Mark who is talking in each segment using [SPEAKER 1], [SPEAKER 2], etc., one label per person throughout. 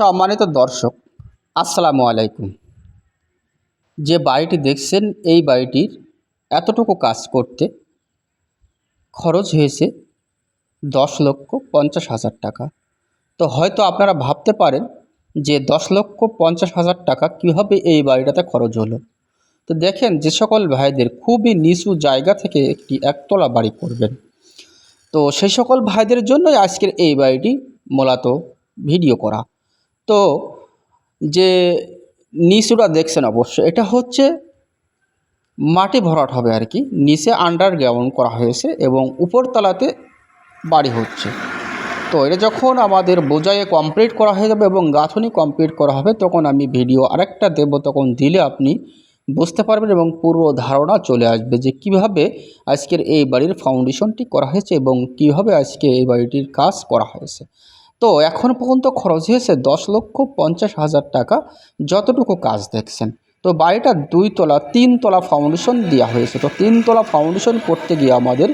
[SPEAKER 1] সম্মানিত দর্শক, আসসালামু আলাইকুম। যে বাড়িটি দেখছেন, এই বাড়িটির এতটুকু কাজ করতে খরচ হয়েছে দশ লক্ষ পঞ্চাশ হাজার টাকা। তো হয়তো আপনারা ভাবতে পারেন যে দশ লক্ষ পঞ্চাশ হাজার টাকা কীভাবে এই বাড়িটাতে খরচ হলো। তো দেখেন, যে সকল ভাইদের খুবই নিচু জায়গা থেকে একটি একতলা বাড়ি করবেন। তো সেই সকল ভাইদের জন্যই আজকের এই বাড়িটি মূলত ভিডিও করা। তো যে নিচুটা দেখছেন অবশ্য এটা হচ্ছে মাটি ভরাট হবে আর কি। নিচে আন্ডারগ্রাউন্ড করা হয়েছে এবং উপরতলাতে বাড়ি হচ্ছে। তো এটা যখন আমাদের বোঝাইয়ে কমপ্লিট করা হয়ে যাবে এবং গাঁথনি কমপ্লিট করা হবে, তখন আমি ভিডিও আরেকটা দেবো, তখন দিলে আপনি বুঝতে পারবেন এবং পূর্ব ধারণা চলে আসবে যে কীভাবে আজকের এই বাড়ির ফাউন্ডেশনটি করা হয়েছে এবং কীভাবে আজকে এই বাড়িটির কাজ করা হয়েছে। তো এখন পর্যন্ত খরচ হয়েছে দশ লক্ষ পঞ্চাশ হাজার টাকা যতটুকু কাজ দেখছেন। তো বাড়িটা দুই তলা, তিন তলা ফাউন্ডেশন দেওয়া হয়েছে। তো তিন তলা ফাউন্ডেশন করতে গিয়ে আমাদের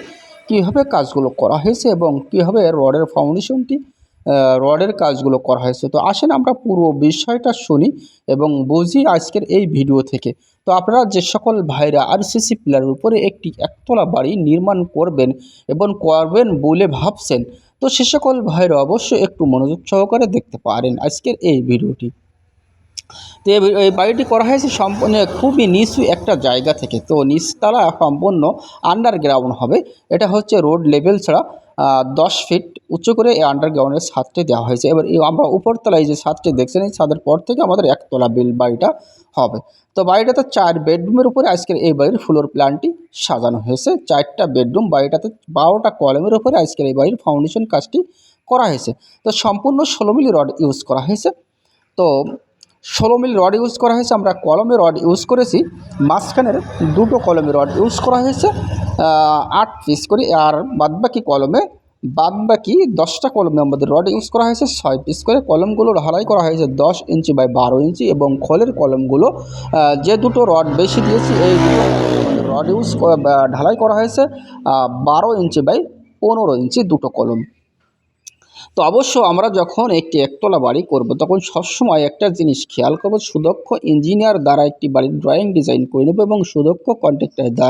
[SPEAKER 1] কীভাবে কাজগুলো করা হয়েছে এবং কীভাবে রডের ফাউন্ডেশনটি রডের কাজগুলো করা হয়েছে। তো আসেন আমরা পুরো বিষয়টা শুনি এবং বুঝি আজকের এই ভিডিও থেকে। তো আপনারা যে সকল ভাইরা আরসিসি পিলারের উপরে একটি একতলা বাড়ি নির্মাণ করবেন এবং করবেন বলে ভাবছেন তো সে সকল ভাইরা অবশ্যই একটু মনোযোগ সহকারে দেখতে পারেন আজকের এই ভিডিওটি। তো এই বাড়িটি করা হয়েছে সম্পূর্ণ খুবই নিচু একটা জায়গা থেকে। তো নিচতলা সম্পূর্ণ আন্ডারগ্রাউন্ড হবে। এটা হচ্ছে রোড লেভেল ছাড়া দশ ফিট উঁচু করে এই আন্ডারগ্রাউন্ডের ছাদটি দেওয়া হয়েছে। এবার আমরা উপরতলায় যে ছাদটি দেখছেন, এই ছাদের পর থেকে আমাদের একতলা বিল বাড়িটা হবে। তো বাড়িটাতে চার বেডরুমের উপরে আজকের এই বাড়ির ফ্লোর প্ল্যানটি সাজানো হয়েছে। চারটা বেডরুম, বাড়িটাতে বারোটা কলমের উপরে আজকের এই বাড়ির ফাউন্ডেশন কাজটি করা হয়েছে। তো সম্পূর্ণ ষোলো মিলি রড ইউজ করা হয়েছে। তো ষোলো মিল রড ইউজ করা হয়েছে, আমরা কলমে রড ইউজ করেছি। মাঝখানের দুটো কলমে রড ইউজ করা হয়েছে। আট পিস করে আর বাদবাকি কলমে, বাদবাকি দশটা কলমে আমাদের রড ইউজ করা হয়েছে। ছয় পিস করে কলমগুলো ঢালাই করা হয়েছে দশ ইঞ্চি বাই বারো ইঞ্চি এবং খোলের কলমগুলো যে দুটো রড বেশি দিয়েছি, এই রড ইউজ ঢালাই করা হয়েছে বারো ইঞ্চি বাই পনেরো ইঞ্চি দুটো কলম। তো অবশ্য আমরা যখন একটি একতলা বাড়ি করব, তখন সবসময় একটা জিনিস খেয়াল করব, সুদক্ষ ইঞ্জিনিয়ার দ্বারা একটি বাড়ির ড্রয়িং ডিজাইন করে নেব এবং সুদক্ষ কন্ট্রাক্টর দ্বারা